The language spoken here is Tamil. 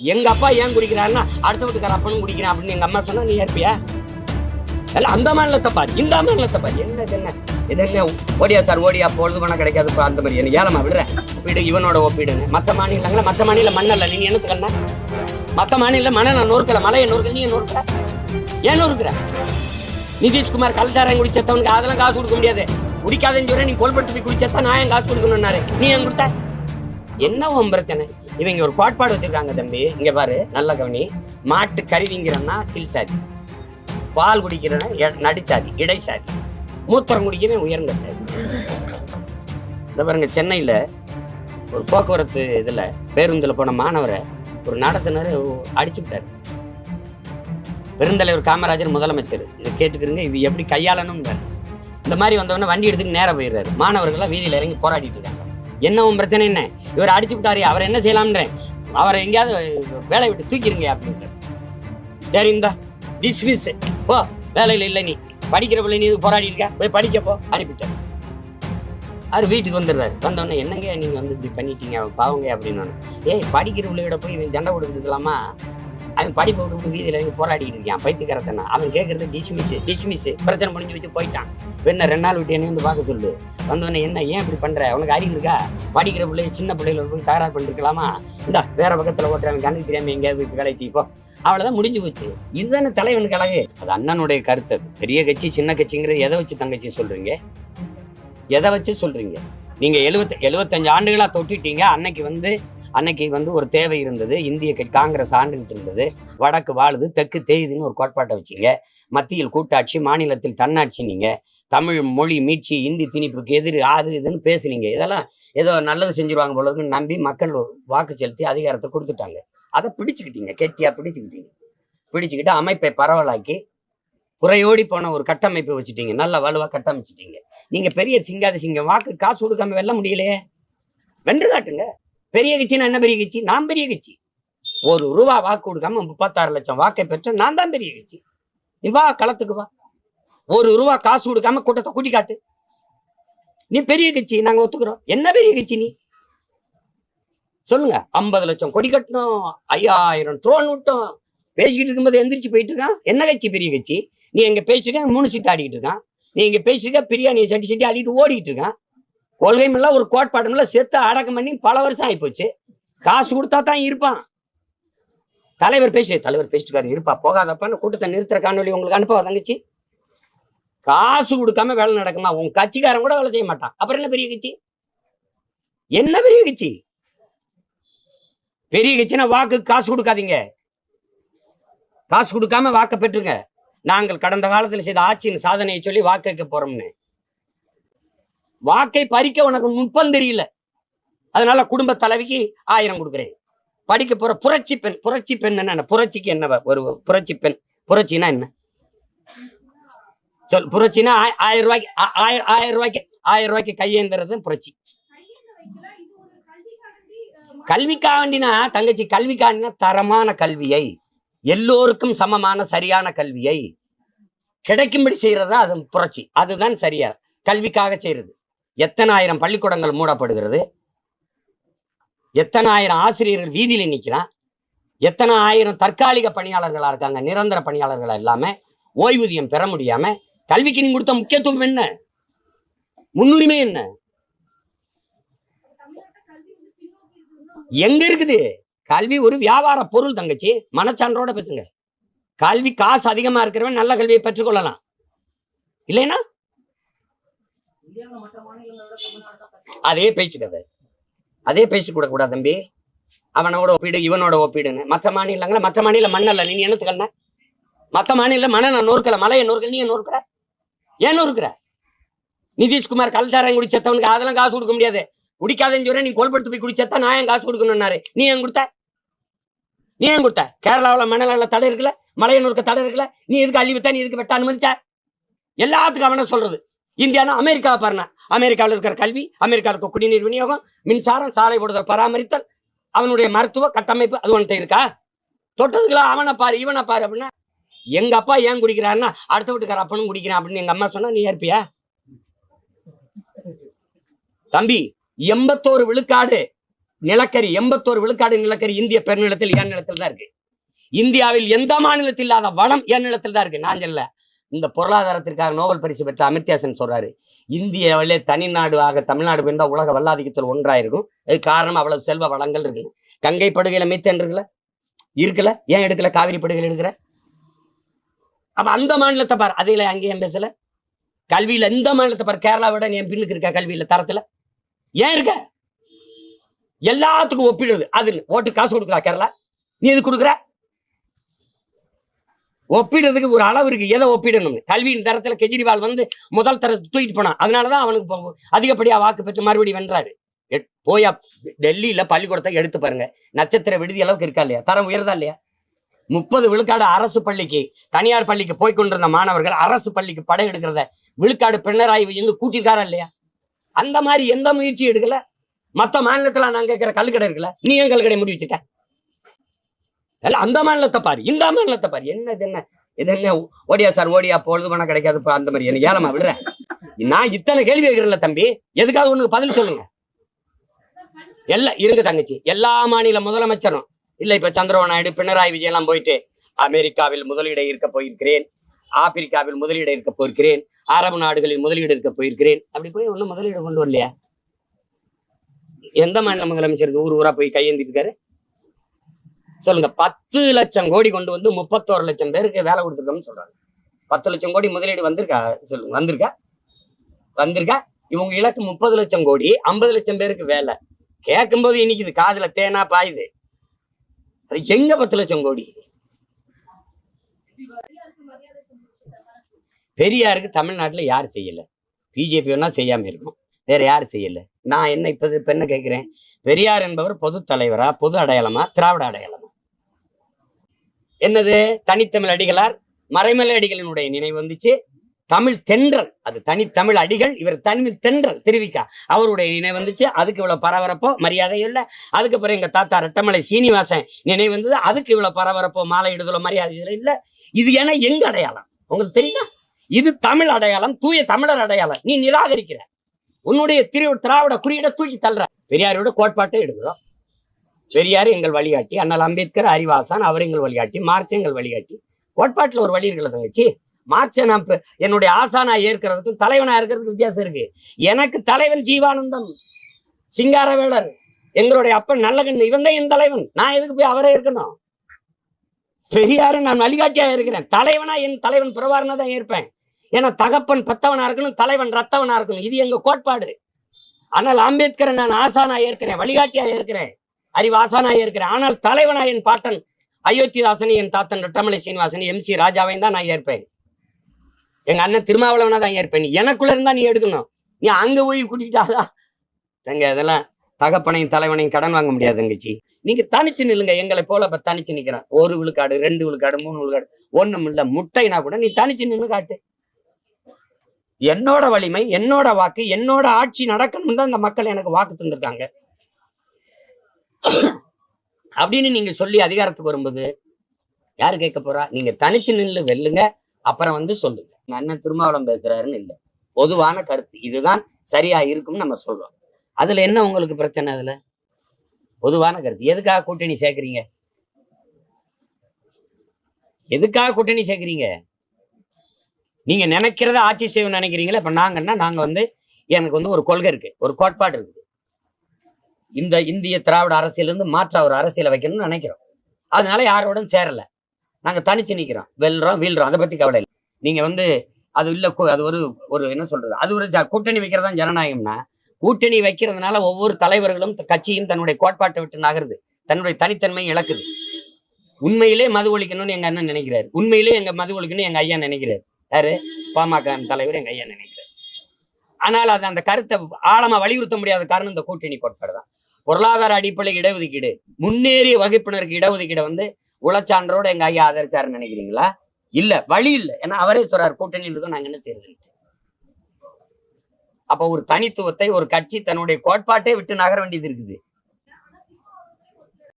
எங்க அப்பா ஏன் குடிக்கிறாருன்னா அடுத்த வீட்டுக்கார அப்பனும் குடிக்கிறான் அப்படின்னு எங்க அம்மா சொன்னா நீ ஏற்பியா? இல்ல அந்த மாநிலத்தை பாரு இந்த மாநிலத்தை பாரு என்ன என்ன? இது என்ன? ஓடியா சார் ஓடியா. பொழுது பணம் கிடைக்காதுப்பா அந்த மாதிரி. என்ன ஏலமா விடுற? ஒப்பீடு இவனோட ஒப்பீடுன்னு. மற்ற மாநிலங்கள மற்ற மாநில மண்ணல்ல நீ என்னத்துக்கண்ணா? மற்ற மாநில நான் நொறுக்கல. மலையை நொறுக்கல. நீ நொறுக்கிற? ஏன் நொறுக்கிற? நிதிஷ்குமார் கலச்சாரம் குடிச்சத்தவனுக்கு அதெல்லாம் காசு கொடுக்க முடியாது. குடிக்காதன்னு சொல்ற நீ கொல்படுத்தி குடிச்சத்தான் குடிச்சா நான் ஏன் காசு கொடுக்கணும்னாரு? நீ ஏன் கொடுத்த? என்ன உன் பிரச்சனை. இவங்க ஒரு கோட்பாடு வச்சிருக்காங்க தம்பி. இங்க பாரு நல்ல கவனி. மாட்டு கருவிங்கிறன்னா கீழ் சாதி. பால் குடிக்கிறன்னா எ- நடுச்சாதி இடைச்சாதி. மூத்திரம் குடிக்கிறவன் உயர்ந்த சாதி. இந்த பாருங்க சென்னையில ஒரு போக்குவரத்து இதுல பேருந்துல போன மாணவரை ஒரு நடத்துனர் அடிச்சு விட்டாரு பெருந்தலைவர் காமராஜர் முதலமைச்சர். இதை கேட்டுக்கிறங்க இது எப்படி கையாளணும் இந்த மாதிரி வந்தவொடனே வண்டி எடுத்துட்டு நேராக போயிடுறாரு. மாணவர்கள்லாம் வீதியில் இறங்கி போராடிட்டு இருக்காங்க. என்ன உன் பிரச்சனை என்ன? இவர் அடிச்சு விட்டாரு அவர் என்ன செய்யலாம்ன்றேன். அவரை எங்கேயாவது வேலையை விட்டு தூக்கிடுங்க அப்படின்ற சரி இந்தா டிஸ்மிஸ் போ வேலையில் இல்லை நீ. படிக்கிற பிள்ளை நீ இது போராடி இருக்க? போய் படிக்க போ அனுப்பிட்டார். அவர் வீட்டுக்கு வந்துடுறாரு. வந்தோடனே என்னங்க நீங்கள் வந்து இப்படி பண்ணிட்டீங்க? பாவங்க அப்படின்னு. ஏய் படிக்கிற பிள்ளையோட போய் இவன் சண்டை கொடுத்துக்கலாமா அவன் படிப்பை விட்டு வீதியில் இருந்து போராடிட்டு இருக்கான். பைத்தியக்காரத்தனா அவன் கேட்கறது டிஸ்மிஸ் டிஸ்மிஸ். பிரச்சனை முடிஞ்சு வச்சு போயிட்டான். என்ன ரெண்டு நாள் விட்டு என்ன வந்து பார்க்க சொல்லு. வந்தோடனே என்ன ஏன் இப்படி பண்ணுற உனக்கு அறிவு இருக்கா? படிக்கிற பிள்ளை சின்ன பிள்ளைகள போய் தகராறு பண்ணிருக்கலாமா? இந்தா வேற பக்கத்தில் ஓட்டுறவன் கண்ணுக்கு தெரியாமல் எங்கேயாவது போய் வேலை செய்ப்போ அவ்வளவுதான் முடிஞ்சு போச்சு. இதுதானே தலைவனுக்கு அழகு அது அண்ணனுடைய கருத்து அது. பெரிய கட்சி சின்ன கட்சிங்கிறது எதை வச்சு தங்கச்சி சொல்கிறீங்க எதை வச்சு சொல்கிறீங்க நீங்கள் எழுபத்த எழுபத்தஞ்சு ஆண்டுகளாக தொட்டிட்டீங்க. அன்னைக்கு வந்து அன்னைக்கு வந்து ஒரு தேவை இருந்தது. இந்திய காங்கிரஸ் ஆண்டுகிட்டு இருந்தது. வடக்கு வாழுது தெற்கு தேயுதுன்னு ஒரு கோட்பாட்டை வச்சீங்க. மத்தியில் கூட்டாட்சி மாநிலத்தில் தன்னாட்சி நீங்கள் தமிழ் மொழி மீட்சி இந்தி திணிப்புக்கு எதிர் அது இதுன்னு பேசுனீங்க. இதெல்லாம் ஏதோ நல்லது செஞ்சுருவாங்க போல இருக்குன்னு நம்பி மக்கள் வாக்கு செலுத்தி அதிகாரத்தை கொடுத்துட்டாங்க. அதை பிடிச்சுக்கிட்டீங்க. கெட்டியாக பிடிச்சுக்கிட்டீங்க. பிடிச்சுக்கிட்டு அமைப்பை பரவலாக்கி குறையோடி போன ஒரு கட்டமைப்பை வச்சுட்டீங்க. நல்ல வலுவாக கட்டமைச்சிட்டீங்க. நீங்கள் பெரிய சிங்காத சிங்கம். வாக்கு காசு கொடுக்காம வெல்ல முடியலையே. வென்று காட்டுங்க. பெரிய கட்சினா என்ன பெரிய கட்சி? நான் பெரிய கட்சி. ஒரு ரூபா வாக்கு கொடுக்காம முப்பத்தாறு லட்சம் வாக்கை பெற்ற நான் தான் பெரிய கட்சி. நீ வா களத்துக்கு வா. ஒரு ரூபா காசு கொடுக்காம கூட்டத்தை கூட்டி காட்டு நீ பெரிய கட்சி நாங்க ஒத்துக்கிறோம். என்ன பெரிய கட்சி நீ? சொல்லுங்க. ஐம்பது லட்சம் கொடி கட்டணும் ஐயாயிரம் ட்ரோன் விட்டோம். பேசிக்கிட்டு இருக்கும்போது எந்திரிச்சு போயிட்டு இருக்கான் என்ன கட்சி பெரிய கட்சி? நீ எங்க பேசிட்டு மூணு சீட்டு ஆடிக்கிட்டு இருக்கான். நீ இங்க பேசிட்டு பிரியாணி சட்டி சட்டி ஆடிட்டு ஓடிக்கிட்டு இருக்கான். கொள்கையும் ஒரு கோட்பாடும் செத்து அடக்கம் பண்ணி பல வருஷம் ஆகிப்போச்சு காசு கொடுத்தா தான் இருப்பான். தலைவர் பேசி தலைவர் பேசிட்டுக்காரு இருப்பா போகாதப்பான்னு கூட்டத்தை நிறுத்துற காணொலி உங்களுக்கு அனுப்பவா தங்கச்சி? காசு கொடுக்காம வேலை நடக்குமா? உன் கட்சிக்காரன் கூட வேலை செய்ய மாட்டான். அப்புறம் என்ன பெரிய கட்சி? என்ன பெரிய கட்சி? பெரிய கட்சினா வாக்கு காசு கொடுக்காதீங்க. காசு கொடுக்காம வாக்க பெற்றுங்க. நாங்கள் கடந்த காலத்தில் செய்த ஆட்சியின் சாதனையை சொல்லி வாக்கு வைக்க போறோம்னு. வாக்கை பறிக்க உனக்கு நுட்பம் தெரியல. அதனால குடும்ப தலைவிக்கு ஆயிரம் கொடுக்குறேன். படிக்க போற புரட்சி பெண் புரட்சி பெண் என்ன புரட்சிக்கு என்ன ஒரு புரட்சி பெண் புரட்சினா என்ன? சொல் புரட்சினா ஆயிரம் ரூபாய்க்கு ஆ- ஆயிரம் ஆயிரம் ரூபாய்க்கு ஆயிரம் ரூபாய்க்கு கையேந்துறது புரட்சி. கல்விக்காண்டினா தங்கச்சி கல்விக்காண்டினா தரமான கல்வியை எல்லோருக்கும் சமமான சரியான கல்வியை கிடைக்கும்படி செய்யறது அது புரட்சி. அதுதான் சரியா கல்விக்காக செய்யறது. எத்தனை ஆயிரம் பள்ளிக்கூடங்கள் மூடப்படுகிறது? எத்தனை ஆயிரம் ஆசிரியர்கள் வீதியில நிக்கிறான் எத்தனை ஆயிரம் தற்காலிக பணியாளர்களா இருக்காங்க? நிரந்தர பணியாளர்களாக இல்லாமல் ஓய்வூதியம் பெற முடியாம கல்விக்கு நீங்க கொடுத்த முக்கியத்துவம் என்ன? முன்னுரிமை என்ன? எங்க இருக்குது? கல்வி ஒரு வியாபார பொருள் தங்கச்சி. மனச்சான்றோட பேசுங்க. கல்வி காசு அதிகமா இருக்கிறவன் நல்ல கல்வியை பெற்றுக்கொள்ளலாம் இல்லைன்னா அதே பேச்சு கதை. அதே பேச்சு கூட கூடாது தம்பி. அவனோட ஒப்பீடு இவனோட ஒப்பீடுன்னு. மற்ற மாநிலங்கள மற்ற மாநில மண்ணல்ல நீ என்னத்துக்கண்ண மற்ற மாநில மண்ணை நான் நொறுக்கல மலையை நொறுக்கல நீ ஏன் நொறுக்கிற? ஏன் நொறுக்கிற? நிதிஷ்குமார் கல்சாரம் குடிச்சத்தவனுக்கு அதெல்லாம் காசு கொடுக்க முடியாது? குடிக்காதன்னு சொல்ற நீ கொல்படுத்து போய் குடிச்சத்தா நான் ஏன் காசு கொடுக்கணும்னாரு? நீ ஏன் கொடுத்த? நீ ஏன் கொடுத்த? கேரளாவில் மணலால தடை இருக்குல்ல? மலையை நொறுக்க தடை இருக்குல்ல? நீ எதுக்கு அள்ளி வித்தா? நீ எதுக்கு வெட்ட அனுமதிச்ச? எல்லாத்துக்கும் அவன சொல்றது. இந்தியானா அமெரிக்காவை பாருங்க அமெரிக்காவில் இருக்கிற கல்வி அமெரிக்காவில் இருக்க குடிநீர் விநியோகம் மின்சாரம் சாலை ஓடுதல் பராமரித்தல் அவனுடைய மருத்துவ கட்டமைப்பு அது ஒன்ட்டு இருக்கா? தொட்டதுக்குலாம் அவனை பாரு இவனை பாரு அப்படின்னா எங்க அப்பா ஏன் குடிக்கிறாருன்னா அடுத்த வீட்டுக்கார அப்பனும் குடிக்கிறான் அப்படின்னு எங்க அம்மா சொன்னா நீ ஏற்பியா? தம்பி எண்பத்தோரு விழுக்காடு நிலக்கரி எண்பத்தோரு விழுக்காடு நிலக்கரி இந்திய பெருநிலத்தில் என் நிலத்தில் தான் இருக்கு. இந்தியாவில் எந்த மாநிலத்தில் இல்லாத வனம் என் நிலத்தில் தான் இருக்கு. நான் சொல்ல இந்த பொருளாதாரத்திற்காக நோபல் பரிசு பெற்ற அமிர்தியாசன் சொல்றாரு இந்தியாவிலே தனிநாடு ஆக தமிழ்நாடு போயிருந்தா உலக வல்லாதிக்கத்தில் ஒன்றாயிருக்கும். அது காரணம் அவ்வளவு செல்வ வளங்கள் இருக்குல்ல. கங்கை படுகையில மீத்தேன் இருக்குல்ல? இருக்கல ஏன் எடுக்கல? காவிரி படுகையில் எடுக்கிற அப்ப அந்த மாநிலத்தை பாரு அதையில அங்கேயும் பேசல? கல்வியில இந்த மாநிலத்தை பாரு கேரளாவோட என் பின்னுக்கு இருக்கா கல்வியில தரத்துல? ஏன் இருக்க? எல்லாத்துக்கும் ஒப்பிடுது அது ஓட்டு காசு கொடுக்குறா கேரளா? நீ இது கொடுக்குற? ஒப்பிடுறதுக்கு ஒரு அளவு இருக்கு. எதை ஒப்பிடணும் கல்வியின் தரத்துல கெஜ்ரிவால் வந்து முதல் தரத்தை தூக்கிட்டு போனான். அதனாலதான் அவனுக்கு அதிகப்படியா வாக்கு பெற்று மறுபடியும் வென்றாரு. எட்- போயா டெல்லியில பள்ளிக்கூடத்தை எடுத்து பாருங்க. நட்சத்திர விடுதி அளவுக்கு இருக்கா இல்லையா? தரம் உயர்தா இல்லையா? முப்பது விழுக்காடு அரசு பள்ளிக்கு தனியார் பள்ளிக்கு போய் கொண்டிருந்த மாணவர்கள் அரசு பள்ளிக்கு படம் எடுக்கிறத விழுக்காடு பினராயி வந்து கூட்டியிருக்காரா இல்லையா? அந்த மாதிரி எந்த முயற்சி எடுக்கல. மத்த மாநிலத்தில் நான் கேட்குற கல்லுக்கடை இருக்குல்ல? நீ ஏன் கல்லுக்கடை முடி வச்சிருக்க அந்த மாநிலத்தை பாரு இந்த மாநிலத்தை பாரு. என்னது என்ன? இது என்ன? ஓடியா சார் ஓடியா பொழுது பணம் கிடைக்காது அந்த மாதிரி. என்ன ஏலமா விடுறேன். நான் இத்தனை கேள்வி கேட்கிறேன்ல தம்பி எதுக்காக உனக்கு பதில் சொல்லுங்க. எல்லாம் இருங்க தங்கச்சி எல்லா மாநில முதலமைச்சரும் இல்ல இப்ப சந்திரபாபு நாயுடு பினராயி விஜய் எல்லாம் போயிட்டு அமெரிக்காவில் முதலீடு இருக்க போயிருக்கிறேன் ஆப்பிரிக்காவில் முதலீடு இருக்க போயிருக்கிறேன் அரபு நாடுகளில் முதலீடு இருக்க போயிருக்கிறேன். அப்படி போய் ஒன்றும் முதலீடு கொண்டு வரலையா? எந்த மாநில முதலமைச்சர் ஊர் ஊரா போய் கையெழுந்திருக்காரு சொல்லுங்க பத்து லட்சம் கோடி கொண்டு வந்து முப்பத்தோரு லட்சம் பேருக்கு வேலை கொடுத்துருக்கோம்னு சொல்றாங்க. பத்து லட்சம் கோடி முதலீடு வந்திருக்கா? சொல்லுங்க வந்திருக்கா? வந்திருக்கா? இவங்க இலக்கு முப்பது லட்சம் கோடி ஐம்பது லட்சம் பேருக்கு வேலை. கேட்கும்போது இன்னைக்கு காதுல தேனா பாயுது. அது எங்க பத்து லட்சம் கோடி? பெரியாருக்கு தமிழ்நாட்டில் யார் செய்யலை? பிஜேபி வேணா செய்யாமல் இருக்கும். வேற யார் செய்யலை? நான் என்ன இப்போ இப்போ என்ன கேட்குறேன் பெரியார் என்பவர் பொது தலைவரா பொது அடையாளமா திராவிட அடையாளமா? என்னது? தனித்தமிழ் அடிகளார். மறைமலை அடிகளினுடைய நினைவு வந்துச்சு. தமிழ் தென்றல். அது தனித்தமிழ் அடிகள். இவர் தமிழ் தென்றல். திருவிக்கா. அவருடைய நினைவு வந்துச்சு. அதுக்கு இவ்வளவு பரபரப்போ மரியாதையும் இல்லை. அதுக்கப்புறம் எங்க தாத்தா ரெட்டமலை சீனிவாசன் நினைவு வந்தது. அதுக்கு இவ்வளவு பரபரப்போ மாலை இடுதலோ மரியாதை இல்லை. இது ஏன்னா எங்க அடையாளம்? உங்களுக்கு தெரியுதா? இது தமிழ் அடையாளம். தூய தமிழர் அடையாளம். நீ நிராகரிக்கிற. உன்னுடைய திரு திராவிட குறியீடை தூக்கி தள்ளுற. பெரியாரோட கோட்பாட்டை எடுக்கிறோம். பெரியார் எங்கள் வழிகாட்டி அண்ணல் அம்பேத்கர் அறிவாசான் அவர் எங்கள் வழிகாட்டி மார்க்ஸ் எங்கள் வழிகாட்டி. கோட்பாட்டில் ஒரு வழி இருக்கிறது தங்கச்சி. மார்க்ஸை நான் என்னுடைய ஆசானா ஏற்கிறதுக்கும் தலைவனா இருக்கிறதுக்கு வித்தியாசம் இருக்கு. எனக்கு தலைவன் ஜீவானந்தம் சிங்காரவேலர் எங்களுடைய அப்பன் நல்லகண்ணு இவன் தான் என் தலைவன். நான் எதுக்கு போய் அவரே இருக்கணும்? பெரியாரு நான் வழிகாட்டியா இருக்கிறேன். தலைவனா என் தலைவன் பிரபாரனா தான் ஏற்பேன். ஏன்னா தகப்பன் பத்தவனா இருக்கணும் தலைவன் ரத்தவனா இருக்கணும். இது எங்க கோட்பாடு. ஆனால் அம்பேத்கரை நான் ஆசானா ஏற்கிறேன் வழிகாட்டியா ஏற்கிறேன். அறிவு இருக்கிறேன். ஆனால் தலைவனா என் பாட்டன் அயோத்திதாசனி என் தாத்தன் ரெட்டமலை சீனிவாசன் எம் சி ராஜாவையும் தான் நான் ஏற்பேன். எங்க அண்ணன் திருமாவளவனா தான் ஏற்பேன். எனக்குள்ள இருந்தா நீ எடுக்கணும். நீ அங்க போய் கூட்டிட்டாதா தங்க இதெல்லாம் தகப்பனையும் தலைவனையும் கடன் வாங்க முடியாது தங்கச்சி. நீங்க தனிச்சு நில்லுங்க. எங்களை போல இப்ப தனிச்சு நிக்கிறேன். ஒரு விழுக்காடு ரெண்டு விழுக்காடு மூணு விழுக்காடு ஒண்ணும் இல்ல. முட்டைனா கூட நீ தனிச்சு நின்று காட்டு. என்னோட வலிமை என்னோட வாக்கு என்னோட ஆட்சி நடக்கணும்னு தான் இந்த மக்கள் எனக்கு வாக்கு தந்திருக்காங்க. அப்படின்னு நீங்க சொல்லி அதிகாரத்துக்கு வரும்போது யாரு கேட்க போறா? நீங்க தனிச்சு நின்று வெல்லுங்க. அப்புறம் வந்து சொல்லுங்க. நான் அண்ணன் திருமாவளம் பேசுறாருன்னு இல்லை. பொதுவான கருத்து. இதுதான் சரியா இருக்கும்னு நம்ம சொல்றோம். அதுல என்ன உங்களுக்கு பிரச்சனை அதுல? பொதுவான கருத்து. எதுக்காக கூட்டணி சேர்க்குறீங்க? எதுக்காக கூட்டணி சேர்க்குறீங்க? நீங்க நினைக்கிறத ஆட்சி செய்யணும்னு நினைக்கிறீங்களா இப்ப நாங்கன்னா நாங்க வந்து எனக்கு வந்து ஒரு கொள்கை இருக்கு. ஒரு கோட்பாடு இருக்குது. இந்த இந்திய திராவிட அரசியலிருந்து மாற்ற ஒரு அரசியலை வைக்கணும்னு நினைக்கிறோம். அதனால யாரோடும் சேரல. நாங்க தனிச்சு நிக்கிறோம். வெல்றோம் வீழ்றோம். அதை பத்தி கவலை இல்லை. நீங்க வந்து அது இல்ல அது ஒரு ஒரு என்ன சொல்றது? அது ஒரு ஜ- கூட்டணி தான் ஜனநாயகம்னா கூட்டணி வைக்கிறதுனால ஒவ்வொரு தலைவர்களும் கட்சியும் தன்னுடைய கோட்பாட்டை விட்டு நகருது. தன்னுடைய தனித்தன்மை இழக்குது. உண்மையிலே மது ஒழிக்கணும்னு எங்க அண்ணன் நினைக்கிறாரு. உண்மையிலே எங்க மது ஒழிக்கணும்னு எங்க ஐயா நினைக்கிறாரு. யாரு? பாமக தலைவர் எங்க ஐயா நினைக்கிறார். ஆனால் அது அந்த கருத்தை ஆழமா வலியுறுத்த முடியாத காரணம் இந்த கூட்டணி கோட்பாடு தான். பொருளாதார அடிப்படை இடஒதுக்கீடு முன்னேறிய வகுப்பினருக்கு இடஒதுக்கீடை வந்து உளச்சான்றோட எங்க ஐயா ஆதரிச்சாருன்னு நினைக்கிறீங்களா? இல்ல வழி இல்ல. ஏன்னா அவரே சொல்றாரு கூட்டணியில் இருக்கோம் நாங்க என்ன செய்யறது அப்ப ஒரு தனித்துவத்தை ஒரு கட்சி தன்னுடைய கோட்பாட்டை விட்டு நகர வேண்டியது இருக்குது.